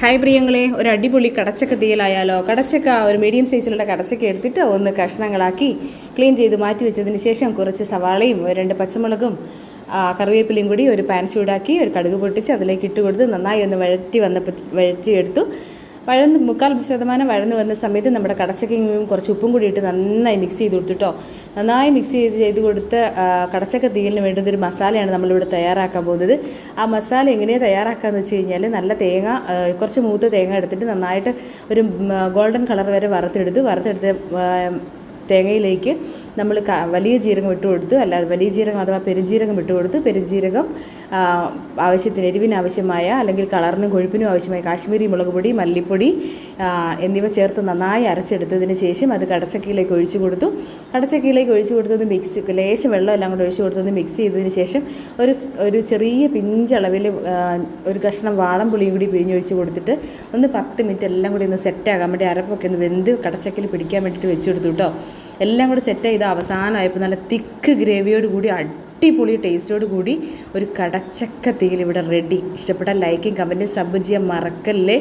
Hi പ്രിയങ്ങളെ ഒരു അടിപൊളി കടച്ചക്ക തീയലായാലോ? കടച്ചക്ക ഒരു മീഡിയം സൈസിലുള്ള കടച്ചക്ക എടുത്തിട്ട് ഒന്ന് കഷ്ണങ്ങളാക്കി ക്ലീൻ ചെയ്ത് മാറ്റി വെച്ചതിന് ശേഷം കുറച്ച് സവാളയും ഒരു രണ്ട് പച്ചമുളകും കറിവേപ്പിലയും കൂടി ഒരു പാൻ ചൂടാക്കി ഒരു കടുക് പൊട്ടിച്ച് അതിലേക്ക് ഇട്ട് കൊടുത്ത് നന്നായി ഒന്ന് വഴറ്റി വന്നപ്പോൾ വഴറ്റിയെടുത്തു. വഴന്ന് മുക്കാൽ ശതമാനം വഴന്ന് വന്ന സമയത്ത് നമ്മുടെ കടച്ചക്കയും കുറച്ച് ഉപ്പും കൂടി ഇട്ട് നന്നായി മിക്സ് ചെയ്ത് കൊടുത്തിട്ടോ. നന്നായി മിക്സ് ചെയ്ത് ചെയ്ത് കൊടുത്ത് കടച്ചക്ക തീയലിന് വേണ്ടുന്ന ഒരു മസാലയാണ് നമ്മളിവിടെ തയ്യാറാക്കാൻ പോകുന്നത്. ആ മസാല എങ്ങനെയാണ് തയ്യാറാക്കാന്ന് വെച്ച് കഴിഞ്ഞാൽ നല്ല തേങ്ങ കുറച്ച് മൂത്ത തേങ്ങ എടുത്തിട്ട് നന്നായിട്ട് ഒരു ഗോൾഡൻ കളർ വരെ വറുത്തെടുത്ത് വറുത്തെടുത്ത് തേങ്ങയിലേക്ക് നമ്മൾ വലിയ ജീരകം ഇട്ട് കൊടുത്തു. അല്ലാതെ വലിയ ജീരകം അഥവാ പെരുംജീരകം ഇട്ട് കൊടുത്തു. പെരുംജീരകം ആവശ്യത്തിന് എരിവിന് ആവശ്യമായ അല്ലെങ്കിൽ കളറിനും കൊഴുപ്പിനും ആവശ്യമായ കാശ്മീരി മുളക് പൊടി മല്ലിപ്പൊടി എന്നിവ ചേർത്ത് നന്നായി അരച്ചെടുത്തതിന് ശേഷം അത് കടച്ചക്കയിലേക്ക് ഒഴിച്ചു കൊടുത്തു. കടച്ചക്കയിലേക്ക് ഒഴിച്ചു കൊടുത്തത് മിക്സ് ലേശം വെള്ളം എല്ലാം കൂടെ ഒഴിച്ചു കൊടുത്തത് മിക്സ് ചെയ്തതിന് ശേഷം ഒരു ഒരു ചെറിയ പിഞ്ചളവിൽ ഒരു കഷ്ണം വാളം പുളിയും കൂടി പിഴിഞ്ഞൊഴിച്ച് കൊടുത്തിട്ട് ഒന്ന് പത്ത് മിനിറ്റ് എല്ലാം കൂടി ഒന്ന് സെറ്റാകാൻ വേണ്ടി അരപ്പൊക്കെ ഒന്ന് വെന്ത് കടച്ചക്കയിൽ പിടിക്കാൻ വേണ്ടിയിട്ട് വെച്ച് കൊടുത്തു കേട്ടോ എല്ലാം കൂടെ സെറ്റ് ചെയ്ത് അവസാനമായപ്പോൾ നല്ല തിക്ക് ഗ്രേവിയോട് കൂടി അടിപൊളി ടേസ്റ്റോട് കൂടി ഒരു കടച്ചക്ക തീയിൽ ഇവിടെ റെഡി ഇഷ്ടപ്പെട്ട ലൈക്കും കമന്റും സബ് ചെയ്യാൻ മറക്കല്ലേ.